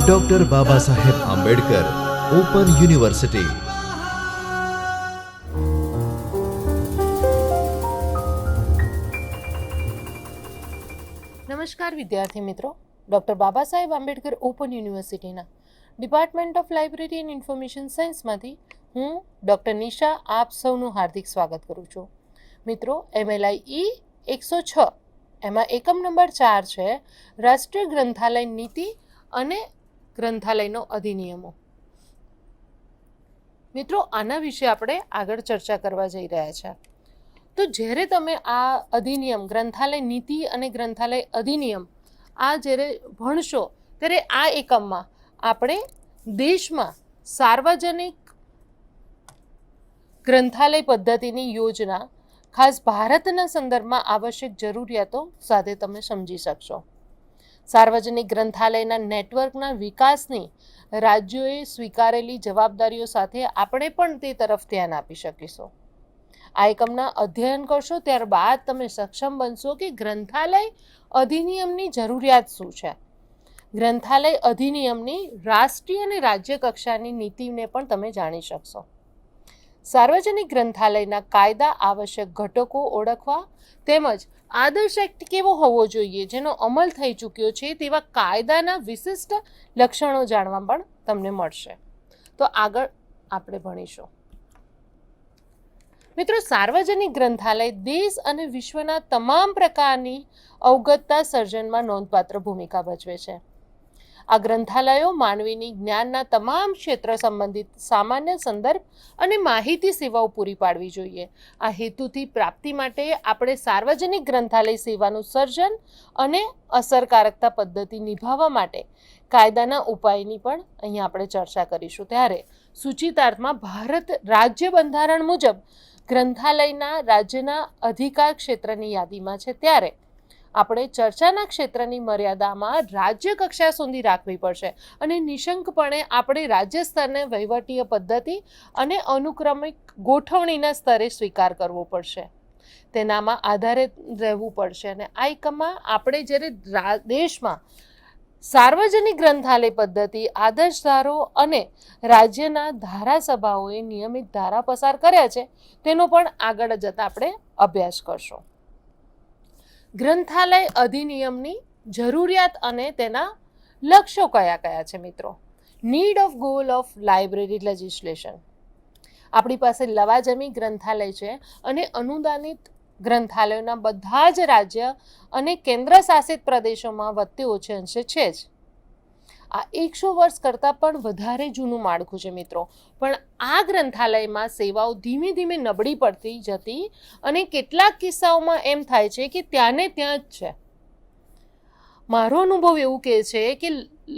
Doctor બાબા Saheb Ambedkar open university નમસ્કાર વિદ્યાર્થી મિત્રો. ડૉક્ટર બાબા સાહેબ આંબેડકર ઓપન યુનિવર્સિટીના department of library and information સાયન્સમાંથી હું ડૉક્ટર નિશા આપ સૌનું હાર્દિક સ્વાગત કરું છું. મિત્રો એમએલઆઈ ઈ એકસો છ એમાં એકમ નંબર ચાર છે, રાષ્ટ્રીય ગ્રંથાલય નીતિ અને ગ્રંથાલયનો અધિનિયમો. મિત્રો, આના વિશે આપણે આગળ ચર્ચા કરવા જઈ રહ્યા છે. તો જ્યારે તમે આ અધિનિયમ, ગ્રંથાલય નીતિ અને ગ્રંથાલય અધિનિયમ આ જ્યારે ભણશો, ત્યારે આ એકમમાં આપણે દેશમાં સાર્વજનિક ગ્રંથાલય પદ્ધતિની યોજના ખાસ ભારતના સંદર્ભમાં આવશ્યક જરૂરિયાતો સાથે તમે સમજી શકશો. સાર્વજનિક ગ્રંથાલયના નેટવર્કના વિકાસની રાજ્યોએ સ્વીકારેલી જવાબદારીઓ સાથે આપણે પણ તે તરફ ધ્યાન આપી શકીશું. આ એકમના અધ્યયન કરશો ત્યારબાદ તમે સક્ષમ બનશો કે ગ્રંથાલય અધિનિયમની જરૂરિયાત શું છે. ગ્રંથાલય અધિનિયમની રાષ્ટ્રીય અને રાજ્ય કક્ષાની નીતિને પણ તમે જાણી શકશો. સાર્વજનિક ગ્રંથાલયના કાયદા આવશ્યક ઘટકો ઓળખવા તેમજ આદર્શ એક્ટ કેવો હોવો જોઈએ, જેનો અમલ થઈ ચૂક્યો છે તેવા કાયદાના વિશિષ્ટ લક્ષણો જાણવા પણ તમને મળશે. તો આગળ આપણે ભણીશું. મિત્રો, સાર્વજનિક ગ્રંથાલય દેશ અને વિશ્વના તમામ પ્રકારની અવગતતા સર્જનમાં નોંધપાત્ર ભૂમિકા ભજવે છે. આ ગ્રંથાલયો માનવીની જ્ઞાનના તમામ ક્ષેત્ર સંબંધિત સામાન્ય સંદર્ભ અને માહિતી સેવાઓ પૂરી પાડવી જોઈએ. આ હેતુથી પ્રાપ્તિ માટે આપણે સાર્વજનિક ગ્રંથાલય સેવાનું સર્જન અને અસરકારકતા પદ્ધતિ નિભાવવા માટે કાયદાના ઉપાયની પણ અહીંયા આપણે ચર્ચા કરીશું. ત્યારે સૂચિતાર્થમાં ભારત રાજ્ય બંધારણ મુજબ ગ્રંથાલયના રાજ્યના અધિકાર ક્ષેત્રની યાદીમાં છે. ત્યારે આપણે ચર્ચાના ક્ષેત્રની મર્યાદામાં રાજ્ય કક્ષા સુધી રાખવી પડશે અને નિશંકપણે આપણે રાજ્ય સ્તરને વહીવટીય પદ્ધતિ અને અનુક્રમિક ગોઠવણીના સ્તરે સ્વીકાર કરવો પડશે. તેનામાં આધારે રહેવું પડશે અને આ એકમમાં આપણે જ્યારે દેશમાં સાર્વજનિક ગ્રંથાલય પદ્ધતિ આદર્શ ધારો અને રાજ્યના ધારાસભાઓએ નિયમિત ધારા પસાર કર્યા છે, તેનો પણ આગળ જતાં આપણે અભ્યાસ કરશું. ગ્રંથાલય અધિનિયમની જરૂરિયાત અને તેના લક્ષ્યો કયા કયા છે મિત્રો? Need of goal of library legislation આપણી પાસે લવાજમી ગ્રંથાલય છે અને અનુદાનિત ગ્રંથાલયોના બધા જ રાજ્ય અને કેન્દ્ર શાસિત પ્રદેશોમાં વધતી ઓછે અંશે છે જ. આ એકસો વર્ષ કરતાં પણ વધારે જૂનું માળખું છે મિત્રો. પણ આ ગ્રંથાલયમાં સેવાઓ ધીમે ધીમે નબળી પડતી જતી અને કેટલાક કિસ્સાઓમાં એમ થાય છે કે ત્યાંને ત્યાં જ છે. મારો અનુભવ એવું કહે છે કે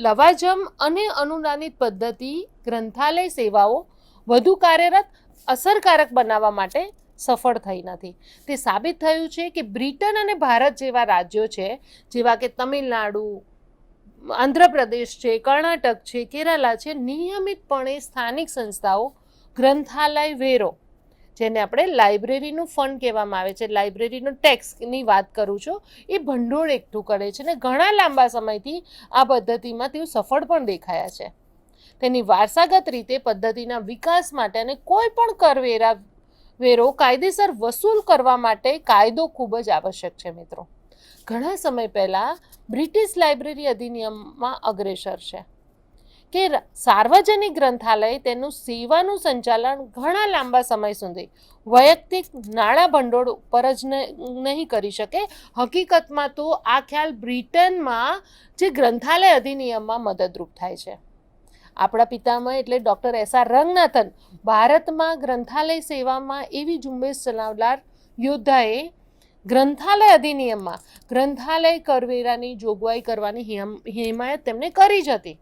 લવાજમ અને અનુદાનિત પદ્ધતિ ગ્રંથાલય સેવાઓ વધુ કાર્યરત, અસરકારક બનાવવા માટે સફળ થઈ નથી. તે સાબિત થયું છે કે બ્રિટન અને ભારત જેવા રાજ્યો છે, જેવા કે તમિલનાડુ આંધ્રપ્રદેશ છે, કર્ણાટક છે, કેરાલા છે, નિયમિતપણે સ્થાનિક સંસ્થાઓ ગ્રંથાલય વેરો, જેને આપણે લાઇબ્રેરીનું ફંડ કહેવામાં આવે છે, લાઇબ્રેરીનો ટેક્સની વાત કરું છું, એ ભંડોળ એકઠું કરે છે ને ઘણા લાંબા સમયથી આ પદ્ધતિમાં તેઓ સફળ પણ દેખાયા છે. તેની વારસાગત રીતે પદ્ધતિના વિકાસ માટે અને કોઈ પણ કરવેરા વેરો કાયદેસર વસૂલ કરવા માટે કાયદો ખૂબ જ આવશ્યક છે મિત્રો. ઘણા સમય પહેલાં બ્રિટિશ લાઇબ્રેરી અધિનિયમમાં અગ્રેસર છે કે સાર્વજનિક ગ્રંથાલય તેનું સેવાનું સંચાલન ઘણા લાંબા સમય સુધી વૈયક્તિક નાણાં ભંડોળ ઉપર જ નહીં કરી શકે. હકીકતમાં તો આ ખ્યાલ બ્રિટનમાં જે ગ્રંથાલય અધિનિયમમાં મદદરૂપ થાય છે. આપણા પિતામહ એટલે ડૉક્ટર એસ આર રંગનાથન ભારતમાં ગ્રંથાલય સેવામાં એવી ઝુંબેશ ચલાવનાર યોદ્ધાએ ગ્રંથાલય અધિનિયમમાં ગ્રંથાલય કરવેરાની જોગવાઈ કરવાની હિમ- હિમાયત તેમણે કરી જ હતી.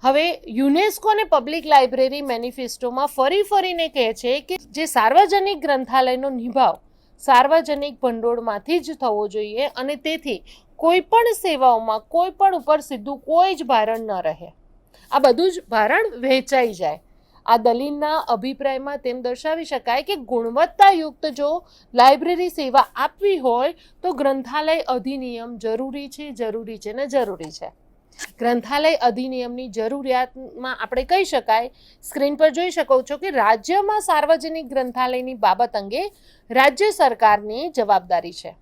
હવે યુનેસ્કો અને પબ્લિક લાઇબ્રેરી મેનિફેસ્ટોમાં ફરી ફરીને કહે છે કે જે સાર્વજનિક ગ્રંથાલયનો નિભાવ સાર્વજનિક ભંડોળમાંથી જ થવો જોઈએ અને તેથી કોઈ પણ સેવાઓમાં કોઈ પણ ઉપર સીધું કોઈ જ ભારણ ન રહે. આ બધું જ ભારણ વહેંચાઈ જાય. આ દલીલના અભિપ્રાયમાં તેમ દર્શાવી શકાય કે ગુણવત્તાયુક્ત જો લાઇબ્રેરી સેવા આપવી હોય, તો ગ્રંથાલય અધિનિયમ જરૂરી છે જરૂરી છે ને જરૂરી છે. ગ્રંથાલય અધિનિયમની જરૂરિયાતમાં આપણે કહી શકાય, સ્ક્રીન પર જોઈ શકો છો કે રાજ્યમાં સાર્વજનિક ગ્રંથાલયની બાબત અંગે રાજ્ય સરકારની જવાબદારી છે.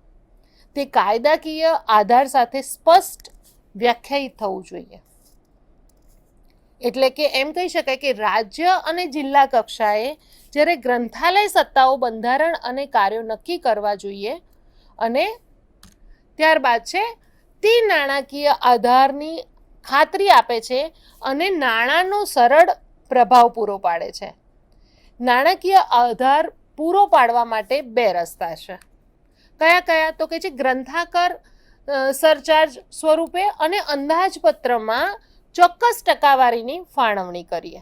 તે કાયદાકીય આધાર સાથે સ્પષ્ટ વ્યાખ્યાયિત થવું જોઈએ. એટલે કે એમ કહી શકાય કે રાજ્ય અને જિલ્લા કક્ષાએ જ્યારે ગ્રંથાલય સત્તાઓ બંધારણ અને કાર્યો નક્કી કરવા જોઈએ અને ત્યારબાદ છે, તે નાણાકીય આધારની ખાતરી આપે છે અને નાણાંનો સરળ પ્રભાવ પૂરો પાડે છે. નાણાકીય આધાર પૂરો પાડવા માટે બે રસ્તા છે. કયા કયા? તો કે છે ગ્રંથાકર સરચાર્જ સ્વરૂપે અને અંદાજપત્રમાં ચોક્કસ ટકાવારીની ફાળવણી કરીએ.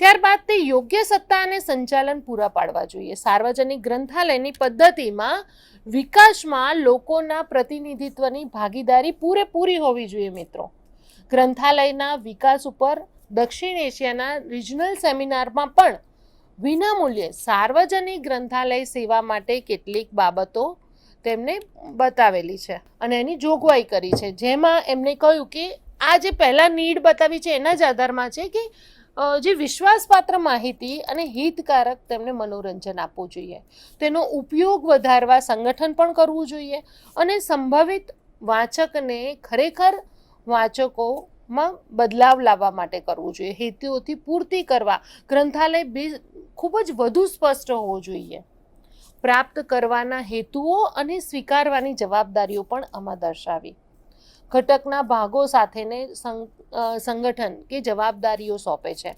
ત્યારબાદ તે યોગ્ય સત્તા અને સંચાલન પૂરા પાડવા જોઈએ. સાર્વજનિક ગ્રંથાલયની પદ્ધતિમાં વિકાસમાં લોકોના પ્રતિનિધિત્વની ભાગીદારી પૂરેપૂરી હોવી જોઈએ મિત્રો. ગ્રંથાલયના વિકાસ ઉપર દક્ષિણ એશિયાના રિજનલ સેમિનારમાં પણ વિનામૂલ્યે સાર્વજનિક ગ્રંથાલય સેવા માટે કેટલીક બાબતો તેમને બતાવેલી છે અને એની જોગવાઈ કરી છે. જેમાં એમને કહ્યું કે આ જે પહેલાં નીડ બતાવી છે એના જ આધારમાં છે કે જે વિશ્વાસપાત્ર માહિતી અને હિતકારક તેમને મનોરંજન આપવું જોઈએ. તેનો ઉપયોગ વધારવા સંગઠન પણ કરવું જોઈએ અને સંભવિત વાચકને ખરેખર વાચકોમાં બદલાવ લાવવા માટે કરવું જોઈએ. હેતુઓથી પૂર્તિ કરવા ગ્રંથાલય બી ખૂબ જ વધુ સ્પષ્ટ હોવો જોઈએ. પ્રાપ્ત કરવાના હેતુઓ અને સ્વીકારવાની જવાબદારીઓ પણ આમાં દર્શાવી. ઘટકના ભાગો સાથેને સંગઠન કે જવાબદારીઓ સોંપે છે.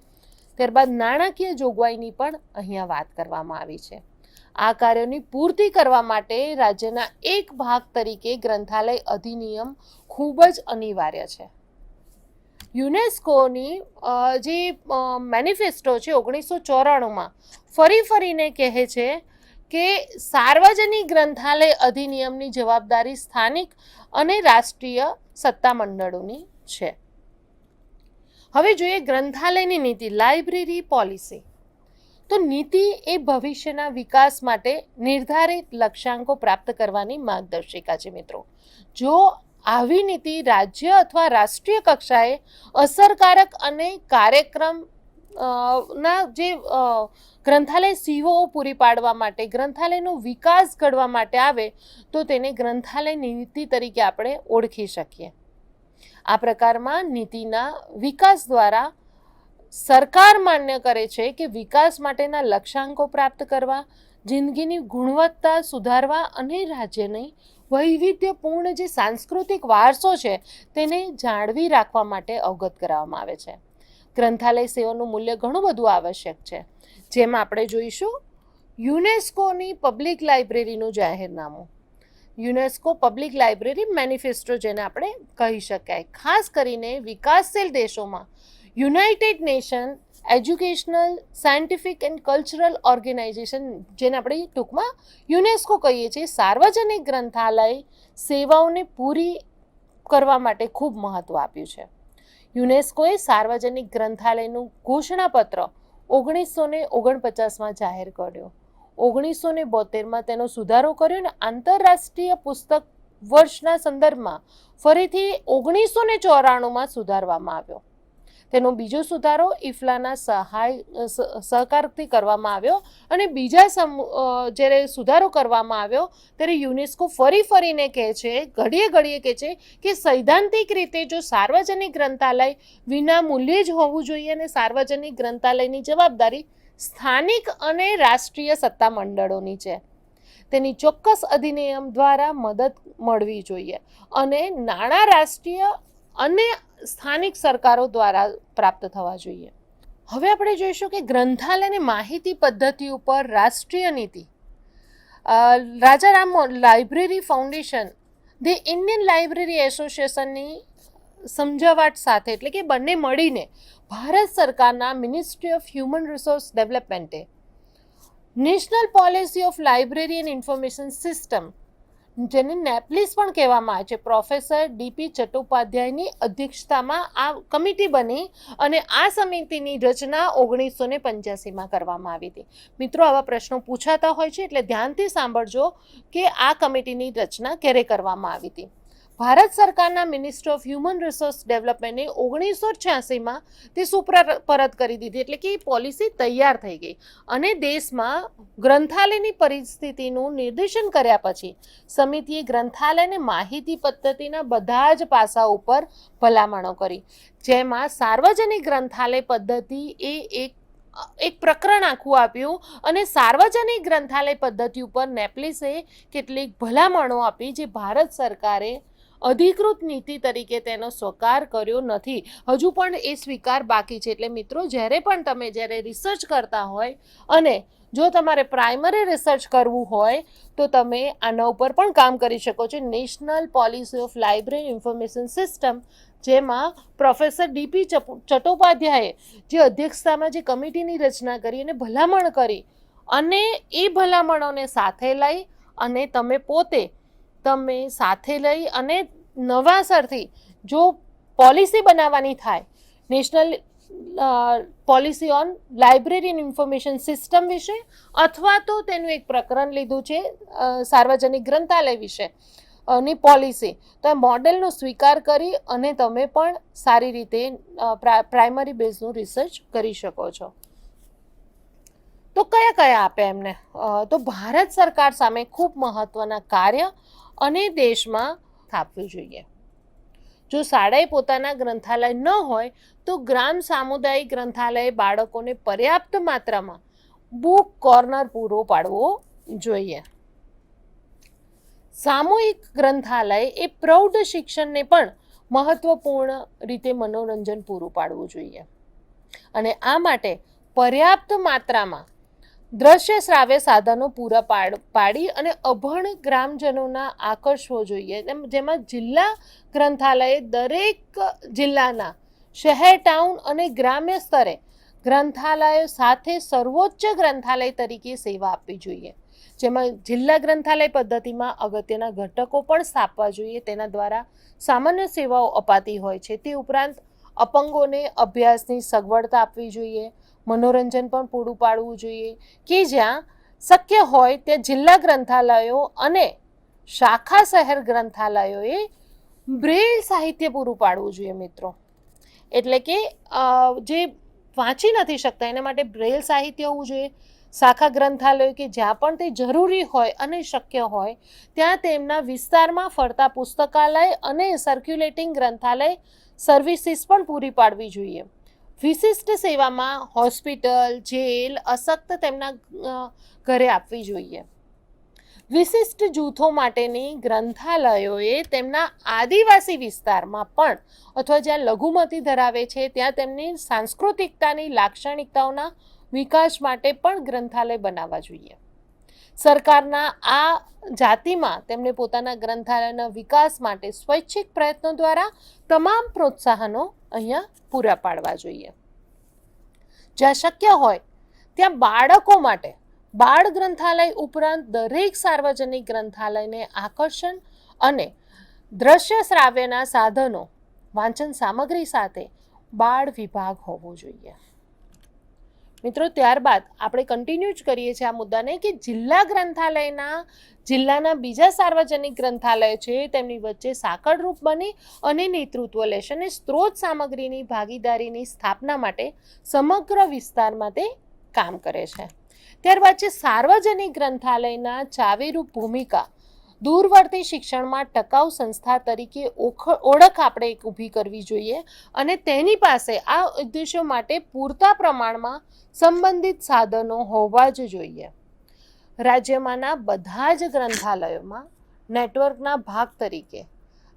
ત્યારબાદ નાણાકીય જોગવાઈની પણ અહીંયા વાત કરવામાં આવી છે. આ કાર્યોની પૂર્તિ કરવા માટે રાજ્યના એક ભાગ તરીકે ગ્રંથાલય અધિનિયમ ખૂબ જ અનિવાર્ય છે. યુનેસ્કોની જે મેનિફેસ્ટો છે ઓગણીસો ચોરાણુંમાં ફરી ફરીને કહે છે કે સાર્વજનિક ગ્રંથાલય અધિનિયમની જવાબદારી સ્થાનિક અને રાષ્ટ્રીય સત્તામંડળોની છે. હવે જોઈએ ગ્રંથાલયની નીતિ, લાઇબ્રેરી પોલિસી. તો નીતિ એ ભવિષ્યના વિકાસ માટે નિર્ધારિત લક્ષ્યાંકો પ્રાપ્ત કરવાની માર્ગદર્શિકા છે મિત્રો. જો આવી નીતિ રાજ્ય અથવા રાષ્ટ્રીય કક્ષાએ અસરકારક અને કાર્યક્રમ ના, જે ગ્રંથાલય સેવાઓ પૂરી પાડવા માટે, ગ્રંથાલયનો વિકાસ ઘડવા માટે આવે, તો તેને ગ્રંથાલય નીતિ તરીકે આપણે ઓળખી શકીએ. આ પ્રકારમાં નીતિના વિકાસ દ્વારા સરકાર માન્ય કરે છે કે વિકાસ માટેના લક્ષ્યાંકો પ્રાપ્ત કરવા, જિંદગીની ગુણવત્તા સુધારવા અને રાજ્યની વૈવિધ્યપૂર્ણ જે સાંસ્કૃતિક વારસો છે, તેને જાળવી રાખવા માટે અવગત કરાવવામાં આવે છે. ગ્રંથાલય સેવાનું મૂલ્ય ઘણું બધું આવશ્યક છે. જેમ આપણે જોઈશું, યુનેસ્કોની પબ્લિક લાઇબ્રેરીનું જાહેરનામું. યુનેસ્કો પબ્લિક લાઇબ્રેરી મેનિફેસ્ટો જેને આપણે કહી શકાય. ખાસ કરીને વિકાસશીલ દેશોમાં United Nation Educational, Scientific and Cultural Organisation જેને આપણે ટૂંકમાં યુનેસ્કો કહીએ છીએ, સાર્વજનિક ગ્રંથાલય સેવાઓને પૂરી કરવા માટે ખૂબ મહત્ત્વ આપ્યું છે. યુનેસ્કોએ સાર્વજનિક ગ્રંથાલયનું ઘોષણાપત્ર ઓગણીસો ને ઓગણપચાસમાં જાહેર કર્યો. ઓગણીસો ને બોતેરમાં તેનો સુધારો કર્યો અને આંતરરાષ્ટ્રીય પુસ્તક વર્ષના સંદર્ભમાં ફરીથી ઓગણીસો ને ચોરાણુંમાં સુધારવામાં આવ્યો. તેનો બીજો સુધારો ઇફલાના સહાય સહકારથી કરવામાં આવ્યો અને બીજા જ્યારે સુધારો કરવામાં આવ્યો ત્યારે યુનેસ્કો ફરી ફરીને કહે છે, ઘડીએ ઘડીએ કહે છે કે સૈદ્ધાંતિક રીતે જો સાર્વજનિક ગ્રંથાલય વિના મૂલ્યે જ હોવું જોઈએ અને સાર્વજનિક ગ્રંથાલયની જવાબદારી સ્થાનિક અને રાષ્ટ્રીય સત્તા મંડળોની છે, તેની ચોક્કસ અધિનિયમ દ્વારા મદદ મળવી જોઈએ અને નાણાં રાષ્ટ્રીય અને સ્થાનિક સરકારો દ્વારા પ્રાપ્ત થવા જોઈએ. હવે આપણે જોઈશું કે ગ્રંથાલયની માહિતી પદ્ધતિ ઉપર રાષ્ટ્રીય નીતિ. Raja Ram library foundation, the Indian library એસોસિએશનની સમજાવટ સાથે, એટલે કે બંને મળીને ભારત સરકારના ministry of human resource ડેવલપમેન્ટે national policy of library and information system જેને નેપલિસ પણ કહેવામાં આવે છે. પ્રોફેસર ડીપી ચટ્ટોપાધ્યાયની અધ્યક્ષતામાં આ કમિટી બની અને આ સમિતિની રચના ઓગણીસો ને પંચ્યાસીમાં કરવામાં આવી હતી. મિત્રો, આવા પ્રશ્નો પૂછાતા હોય છે એટલે ધ્યાનથી સાંભળજો કે આ કમિટીની રચના ક્યારે કરવામાં આવી હતી. ભારત સરકારના મિનિસ્ટર ઓફ હ્યુમન રિસોર્સ ડેવલપમેન્ટને ઓગણીસો છ્યાસીમાં તે સુપરત કરી દીધી, એટલે કે એ પોલિસી તૈયાર થઈ ગઈ. અને દેશમાં ગ્રંથાલયની પરિસ્થિતિનું નિર્દેશન કર્યા પછી સમિતિએ ગ્રંથાલયને માહિતી પદ્ધતિના બધા જ પાસા ઉપર ભલામણો કરી. જેમાં સાર્વજનિક ગ્રંથાલય પદ્ધતિ એ એક એક પ્રકરણ આખું આપ્યું અને સાર્વજનિક ગ્રંથાલય પદ્ધતિ ઉપર નેપલિસે કેટલીક ભલામણો આપી, જે ભારત સરકારે અધિકૃત નીતિ તરીકે તેનો સ્વીકાર કર્યો નથી. હજુ પણ એ સ્વીકાર બાકી છે. એટલે મિત્રો, જ્યારે પણ તમે જ્યારે રિસર્ચ કરતા હોય અને જો તમારે પ્રાઇમરી રિસર્ચ કરવું હોય, તો તમે આના ઉપર પણ કામ કરી શકો છો. National policy of library information system જેમાં પ્રોફેસર ડીપી ચટ્ટોપાધ્યાયે જે અધ્યક્ષતામાં જે કમિટીની રચના કરી અને ભલામણ કરી અને એ ભલામણોને સાથે લઈ અને તમે પોતે તમે સાથે લઈ અને નવાસરથી જો પોલિસી બનાવવાની થાય national policy on library information system વિશે અથવા તો તેનું એક પ્રકરણ લીધું છે સાર્વજનિક ગ્રંથાલય વિશે ની પોલિસી તો એ મોડેલનો સ્વીકાર કરી અને તમે પણ સારી રીતે પ્રાઇમરી બેઝનું રિસર્ચ કરી શકો છો. તો કયા કયા આપે એમને? તો ભારત સરકાર સામે ખૂબ મહત્વના કાર્ય અને દેશમાં સ્થાપવું જોઈએ. જો શાળાએ પોતાના ગ્રંથાલય ન હોય, તો ગ્રામ સામુદાયિક ગ્રંથાલય બાળકોને પર્યાપ્ત માત્રામાં બુક કોર્નર પૂરો પાડવો જોઈએ. સામૂહિક ગ્રંથાલય એ પ્રૌઢ શિક્ષણને પણ મહત્વપૂર્ણ રીતે મનોરંજન પૂરું પાડવું જોઈએ. અને આ માટે પર્યાપ્ત માત્રામાં દ્રશ્ય શ્રાવ્ય સાધનો પૂરા પાડ અને અભણ ગ્રામજનોના આકર્ષવો જોઈએ. જેમાં જિલ્લા ગ્રંથાલયે દરેક જિલ્લાના શહેર, ટાઉન અને ગ્રામ્ય સ્તરે ગ્રંથાલયો સાથે સર્વોચ્ચ ગ્રંથાલય તરીકે સેવા આપવી જોઈએ. જેમાં જિલ્લા ગ્રંથાલય પદ્ધતિમાં અગત્યના ઘટકો પણ સ્થાપવા જોઈએ. તેના દ્વારા સામાન્ય સેવાઓ અપાતી હોય છે. તે ઉપરાંત અપંગોને અભ્યાસની સગવડતા આપવી જોઈએ. મનોરંજન પણ પૂરું પાડવું જોઈએ. કે જ્યાં શક્ય હોય ત્યાં જિલ્લા ગ્રંથાલયો અને શાખા શહેર ગ્રંથાલયોએ બ્રેલ સાહિત્ય પૂરું પાડવું જોઈએ મિત્રો. એટલે કે જે વાંચી નથી શકતા એના માટે બ્રેલ સાહિત્ય હોવું જોઈએ. શાખા ગ્રંથાલયો કે જ્યાં પણ તે જરૂરી હોય અને શક્ય હોય, ત્યાં તેમના વિસ્તારમાં ફરતા પુસ્તકાલય અને સર્ક્યુલેટિંગ ગ્રંથાલય સર્વિસીસ પણ પૂરી પાડવી જોઈએ. વિશિષ્ટ સેવામાં હોસ્પિટલ, જેલ અશક્ત તેમના ઘરે આપવી જોઈએ. વિશિષ્ટ જૂથો માટેની ગ્રંથાલયોએ તેમના આદિવાસી વિસ્તારમાં પણ, અથવા જ્યાં લઘુમતી ધરાવે છે, ત્યાં તેમની સાંસ્કૃતિકતાની લાક્ષણિકતાઓના વિકાસ માટે પણ ગ્રંથાલય બનાવવા જોઈએ. સરકારના આ જાતિમાં તેમણે પોતાના ગ્રંથાલયના વિકાસ માટે સ્વૈચ્છિક પ્રયત્નો દ્વારા તમામ પ્રોત્સાહનો અહીંયા પૂરા પાડવા જોઈએ. જ્યાં શક્ય હોય, ત્યાં બાળકો માટે બાળ ગ્રંથાલય ઉપરાંત દરેક સાર્વજનિક ગ્રંથાલયને આકર્ષણ અને દ્રશ્ય શ્રાવ્યના સાધનો, વાંચન સામગ્રી સાથે બાળ વિભાગ હોવો જોઈએ. મિત્રો, ત્યારબાદ આપણે કન્ટિન્યુ જ કરીએ છીએ આ મુદ્દાને કે જિલ્લા ગ્રંથાલયના, જિલ્લાના બીજા સાર્વજનિક ગ્રંથાલય છે, તેમની વચ્ચે સાંકળરૂપ બની અને નેતૃત્વ લેશે અને સ્ત્રોત સામગ્રીની ભાગીદારીની સ્થાપના માટે સમગ્ર વિસ્તારમાં તે કામ કરે છે. ત્યારબાદ છે સાર્વજનિક ગ્રંથાલયના ચાવીરૂપ ભૂમિકા. દૂરવર્તી શિક્ષણમાં ટકાઉ સંસ્થા તરીકે ઓળખ આપણે એક ઊભી કરવી જોઈએ અને તેની પાસે આ ઉદ્દેશો માટે પૂરતા પ્રમાણમાં સંબંધિત સાધનો હોવા જ જોઈએ. રાજ્યમાંના બધા જ ગ્રંથાલયોમાં નેટવર્કના ભાગ તરીકે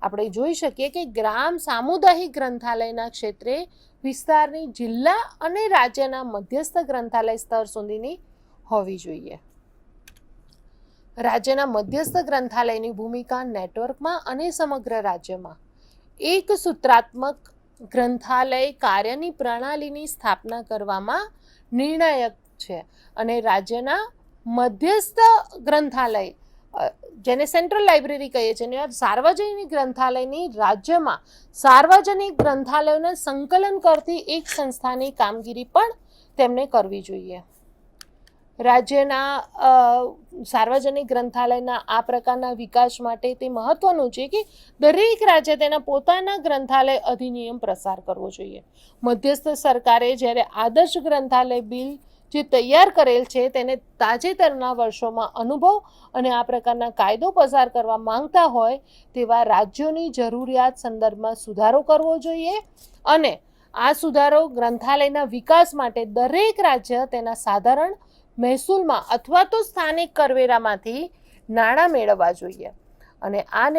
આપણે જોઈ શકીએ કે ગ્રામ સામુદાયિક ગ્રંથાલયના ક્ષેત્રે વિસ્તારની જિલ્લા અને રાજ્યના મધ્યસ્થ ગ્રંથાલય સ્તર સુધીની હોવી જોઈએ. રાજ્યના મધ્યસ્થ ગ્રંથાલયની ભૂમિકા નેટવર્કમાં અને સમગ્ર રાજ્યમાં. એક સૂત્રાત્મક ગ્રંથાલય કાર્યની પ્રણાલીની સ્થાપના કરવામાં નિર્ણાયક છે અને રાજ્યના મધ્યસ્થ ગ્રંથાલય જેને સેન્ટ્રલ લાઇબ્રેરી કહીએ છીએ સાર્વજનિક ગ્રંથાલયની રાજ્યમાં સાર્વજનિક ગ્રંથાલયોને સંકલન કરતી એક સંસ્થાની કામગીરી પણ તેમને કરવી જોઈએ. રાજ્યના સાર્વજનિક ગ્રંથાલયના આ પ્રકારના વિકાસ માટે તે મહત્વનું છે કે દરેક રાજ્ય તેના પોતાના ગ્રંથાલય અધિનિયમ પ્રસાર કરવો જોઈએ. મધ્યસ્થ સરકારે જ્યારે આદર્શ ગ્રંથાલય બિલ જે તૈયાર કરેલ છે તેને તાજેતરના વર્ષોમાં અનુભવ અને આ પ્રકારના કાયદો પસાર કરવા માંગતા હોય તેવા રાજ્યોની જરૂરિયાત સંદર્ભમાં સુધારો કરવો જોઈએ અને આ સુધારો ગ્રંથાલયના વિકાસ માટે દરેક રાજ્ય તેના સાધારણ મહેસૂલમાં અથવા તો સ્થાનિક કરવેરામાંથી નાણાં મેળવવા જોઈએ. અને આ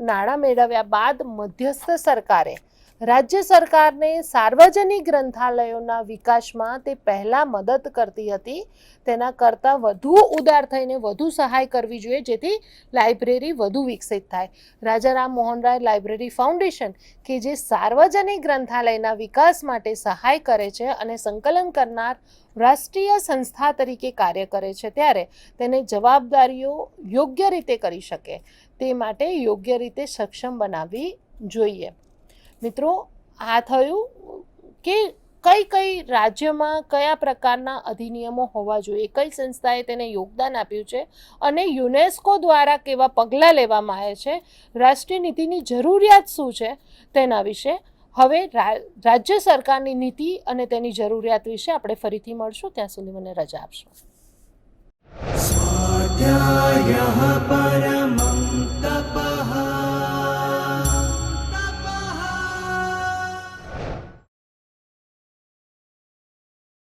નાણાં મેળવ્યા બાદ મધ્યસ્થ સરકારે રાજ્ય સરકારને સાર્વજનિક ગ્રંથાલયોના વિકાસમાં તે પહેલાં મદદ કરતી હતી. તેના કરતાં વધુ ઉદાર થઈને વધુ સહાય કરવી જોઈએ, જેથી લાઇબ્રેરી વધુ વિકસિત થાય. રાજા રામ મોહન રાય લાઇબ્રેરી ફાઉન્ડેશન, કે જે સાર્વજનિક ગ્રંથાલયના વિકાસ માટે સહાય કરે છે અને સંકલન કરનાર રાષ્ટ્રીય સંસ્થા તરીકે કાર્ય કરે છે, ત્યારે તેને જવાબદારીઓ યોગ્ય રીતે કરી શકે. તે માટે યોગ્ય રીતે સક્ષમ બનાવવી જોઈએ. મિત્રો, આ થયું કે કઈ કઈ રાજ્યમાં કયા પ્રકારના અધિનિયમો હોવા જોઈએ, કઈ સંસ્થાએ તેને યોગદાન આપ્યું છે અને યુનેસ્કો દ્વારા કેવા પગલાં લેવામાં આવે છે, રાષ્ટ્રીય નીતિની જરૂરિયાત શું છે તેના વિશે હવે રાજ્ય સરકારની નીતિ અને તેની જરૂરિયાત વિશે આપણે ફરીથી મળશું, ત્યાં સુધી મને રજા આપશો. સ્વાધ્યાય તપ